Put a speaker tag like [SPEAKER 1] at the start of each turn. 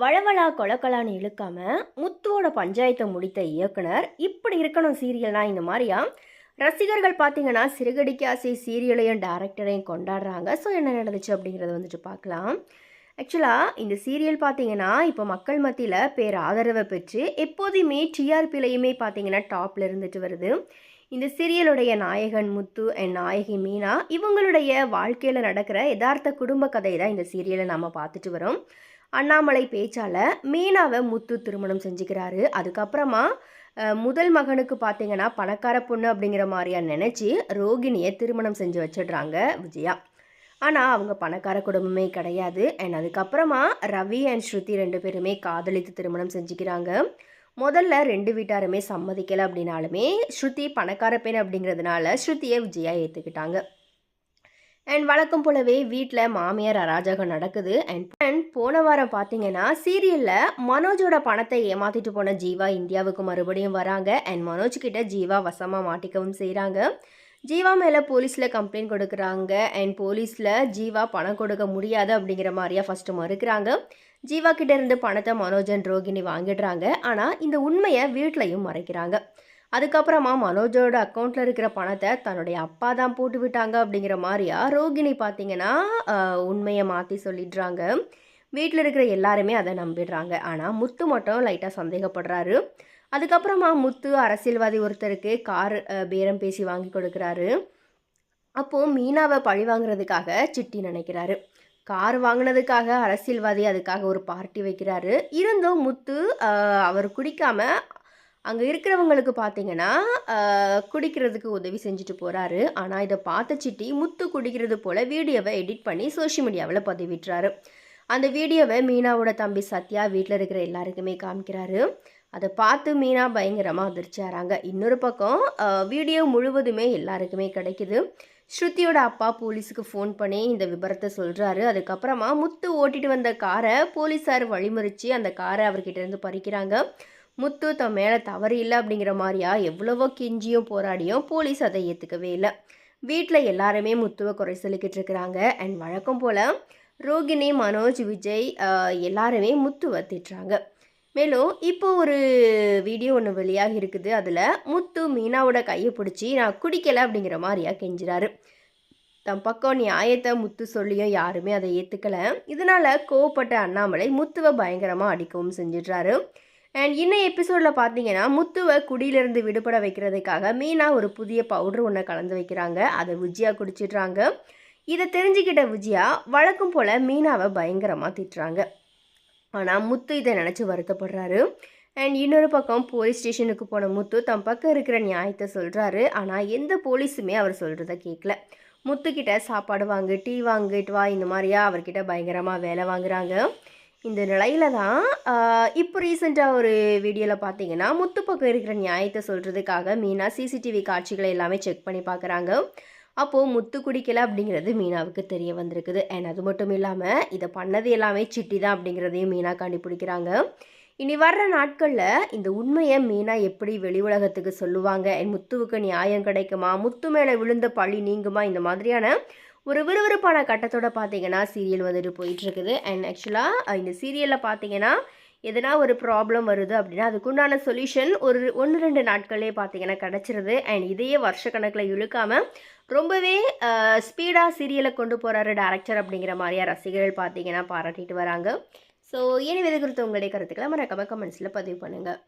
[SPEAKER 1] வளவளா கொலக்கலான்னு இழுக்காம முத்துவோட பஞ்சாயத்தை முடித்த இயக்குனர் இப்படி இருக்கணும் சீரியல்னா இந்த மாதிரியா? ரசிகர்கள் பார்த்தீங்கன்னா சிறுகடிக்கு ஆசை சீரியலையும் டேரக்டரையும் கொண்டாடுறாங்க. ஸோ என்ன நடந்துச்சு அப்படிங்கிறத வந்துட்டு பார்க்கலாம். ஆக்சுவலாக இந்த சீரியல் பார்த்தீங்கன்னா இப்போ மக்கள் மத்தியில் பேர் ஆதரவை பெற்று எப்போதுமே டிஆர்பிலையுமே பார்த்தீங்கன்னா டாப்பில் இருந்துட்டு வருது. இந்த சீரியலுடைய நாயகன் முத்து அண்ட் நாயகி மீனா இவங்களுடைய வாழ்க்கையில் நடக்கிற யதார்த்த குடும்ப கதை தான் இந்த சீரியலை நம்ம பார்த்துட்டு வரோம். அண்ணாமலை பேச்சால் மீனாவை முத்து திருமணம் செஞ்சுக்கிறாரு. அதுக்கப்புறமா முதல் மகனுக்கு பார்த்தீங்கன்னா பணக்கார பொண்ணு அப்படிங்கிற மாதிரியா நினச்சி ரோகிணியை திருமணம் செஞ்சு வச்சிடுறாங்க விஜயா. ஆனால் அவங்க பணக்கார குடும்பமே கிடையாது. அண்ட் அதுக்கப்புறமா ரவி அண்ட் ஸ்ருதி ரெண்டு பேருமே காதலித்து திருமணம் செஞ்சுக்கிறாங்க. முதல்ல ரெண்டு வீட்டாருமே சம்மதிக்கலை அப்படின்னாலுமே ஸ்ருதி பணக்கார பெண் அப்படிங்கிறதுனால ஸ்ருதியை விஜயா ஏற்றுக்கிட்டாங்க அண்ட் வழக்கம் போலவே வீட்டில் மாமியார் அராஜகம் நடக்குது. அண்ட் அண்ட் போன வாரம் பார்த்தீங்கன்னா சீரியலில் மனோஜோட பணத்தை ஏமாத்திட்டு போன ஜீவா இந்தியாவுக்கு மறுபடியும் வராங்க. அண்ட் மனோஜ் கிட்ட ஜீவா வசமாக மாட்டிக்கவும் செய்கிறாங்க ஜீவா மேலே போலீஸில் கம்ப்ளைண்ட் கொடுக்குறாங்க. அண்ட் போலீஸில் ஜீவா பணம் கொடுக்க முடியாது அப்படிங்கிற மாதிரியா ஃபஸ்ட்டு மறுக்கிறாங்க. ஜீவா கிட்டேருந்து பணத்தை மனோஜன் ரோகிணி வாங்கிடுறாங்க. ஆனால் இந்த உண்மையை வீட்லையும் மறைக்கிறாங்க. அதுக்கப்புறமா மனோஜோட அக்கௌண்ட்டில் இருக்கிற பணத்தை தன்னுடைய அப்பா தான் போட்டு விட்டாங்க அப்படிங்கிற மாதிரியா ரோகிணி பார்த்தீங்கன்னா உண்மையை மாற்றி சொல்லிடுறாங்க. வீட்டில் இருக்கிற எல்லாருமே அதை நம்பிடுறாங்க. ஆனால் முத்து மட்டும் லைட்டாக சந்தேகப்படுறாரு. அதுக்கப்புறமா முத்து அரசியல்வாதி ஒருத்தருக்கு கார் பேரம் பேசி வாங்கி கொடுக்குறாரு. அப்போது மீனாவை பழி வாங்குறதுக்காக சிட்டி நினைக்கிறாரு. கார் வாங்கினதுக்காக அரசியல்வாதி அதுக்காக ஒரு பார்ட்டி வைக்கிறாரு. இருந்தும் முத்து அவர் குடிக்காமல் அங்கே இருக்கிறவங்களுக்கு பார்த்தீங்கன்னா குடிக்கிறதுக்கு உதவி செஞ்சுட்டு போகிறாரு ஆனால் இதை பார்த்த சிட்டி முத்து குடிக்கிறது போல் வீடியோவை எடிட் பண்ணி சோஷியல் மீடியாவில் பதிவிட்டுறாரு அந்த வீடியோவை மீனாவோட தம்பி சத்யா வீட்டில் இருக்கிற எல்லாருக்குமே காமிக்கிறாரு. அதை பார்த்து மீனா பயங்கரமாக அதிர்ச்சி ஆகிறாங்க இன்னொரு பக்கம் வீடியோ முழுவதுமே எல்லாருக்குமே கிடைக்குது. ஸ்ருதியோட அப்பா போலீஸுக்கு ஃபோன் பண்ணி இந்த விபரத்தை சொல்கிறாரு அதுக்கப்புறமா முத்து ஓட்டிட்டு வந்த காரை போலீஸார் வழிமறித்து அந்த காரை அவர்கிட்ட இருந்து பறிக்கிறாங்க. முத்து தன் மேலே தவறு இல்லை அப்படிங்கிற மாதிரியா எவ்வளவோ கெஞ்சியும் போராடியும் போலீஸ் அதை ஏற்றுக்கவே இல்லை. வீட்டில் எல்லாருமே முத்துவை குறை சொல்லிக்கிட்டு இருக்கிறாங்க. அண்ட் வழக்கம் போல் ரோகிணி மனோஜ் விஜய் எல்லாருமே முத்துவை திட்டுறாங்க. மேலும் இப்போ ஒரு வீடியோ ஒன்று வெளியாக இருக்குது. அதில் முத்து மீனாவோட கையை பிடிச்சி நான் குடிக்கலை அப்படிங்கிற மாதிரியா கெஞ்சுறாரு. தன் பக்கம் நியாயத்தை முத்து சொல்லியும் யாருமே அதை ஏற்றுக்கலை இதனால் கோவப்பட்ட அண்ணாமலை முத்துவை பயங்கரமாக அடிக்கவும் செஞ்சிடுறாரு. அண்ட் இன்னும் எபிசோடில் பார்த்தீங்கன்னா முத்துவை குடியிலிருந்து விடுபட வைக்கிறதுக்காக மீனா ஒரு புதிய பவுடர் ஒன்றை கலந்து வைக்கிறாங்க. அதை விஜயா குடிச்சிடுறாங்க. இதை தெரிஞ்சுக்கிட்ட விஜயா வழக்கம் போல் மீனாவை பயங்கரமாக திட்டுறாங்க. ஆனால் முத்து இதை நினச்சி வருத்தப்படுறாரு. அண்ட் இன்னொரு பக்கம் போலீஸ் ஸ்டேஷனுக்கு போன முத்து தன் பக்கம் இருக்கிற நியாயத்தை சொல்கிறாரு ஆனால் எந்த போலீஸுமே அவர் சொல்கிறத கேட்கல முத்துக்கிட்ட சாப்பாடு வாங்கு டீ வாங்கிட்டு வா இந்த மாதிரியா அவர்கிட்ட பயங்கரமாக வேலை வாங்குறாங்க. இந்த நிலையில தான் இப்போ ரீசெண்டாக ஒரு வீடியோவில் பார்த்தீங்கன்னா முத்து பக்கம் இருக்கிற நியாயத்தை சொல்கிறதுக்காக மீனா சிசிடிவி காட்சிகளை எல்லாமே செக் பண்ணி பார்க்குறாங்க அப்போது முத்து குடிக்கல அப்படிங்கிறது மீனாவுக்கு தெரிய வந்திருக்குது. அண்ட் அது மட்டும் இல்லாமல் இதை பண்ணது எல்லாமே சிட்டி தான் அப்படிங்கிறதையும் மீனா கண்டுபிடிக்கிறாங்க. இனி வர்ற நாட்களில் இந்த உண்மையை மீனா எப்படி வெளி உலகத்துக்கு சொல்லுவாங்க? என் முத்துவுக்கு நியாயம் கிடைக்குமா? முத்து மேலே விழுந்த பழி நீங்குமா? இந்த மாதிரியான ஒரு விறுவிறுப்பான கட்டத்தோட பார்த்தீங்கன்னா சீரியல் வந்துட்டு போயிட்டுருக்குது. அண்ட் ஆக்சுவலாக இந்த சீரியலில் பார்த்தீங்கன்னா எதனா ஒரு ப்ராப்ளம் வருது அப்படின்னா அதுக்குண்டான சொல்யூஷன் ஒரு ஒன்று ரெண்டு நாட்களே பார்த்தீங்கன்னா கிடச்சிருது. அண்ட் இதையே வருஷக்கணக்கில் இழுக்காமல் ரொம்பவே ஸ்பீடாக சீரியலை கொண்டு போகிறாரு டேரக்டர் அப்படிங்கிற மாதிரியா ரசிகர்கள் பார்த்தீங்கன்னா பாராட்டிட்டு வராங்க. ஸோ இனி விதை குறித்து உங்களுடைய கருத்துக்களை மறக்காம கமெண்ட்ஸில் பதிவு பண்ணுங்கள்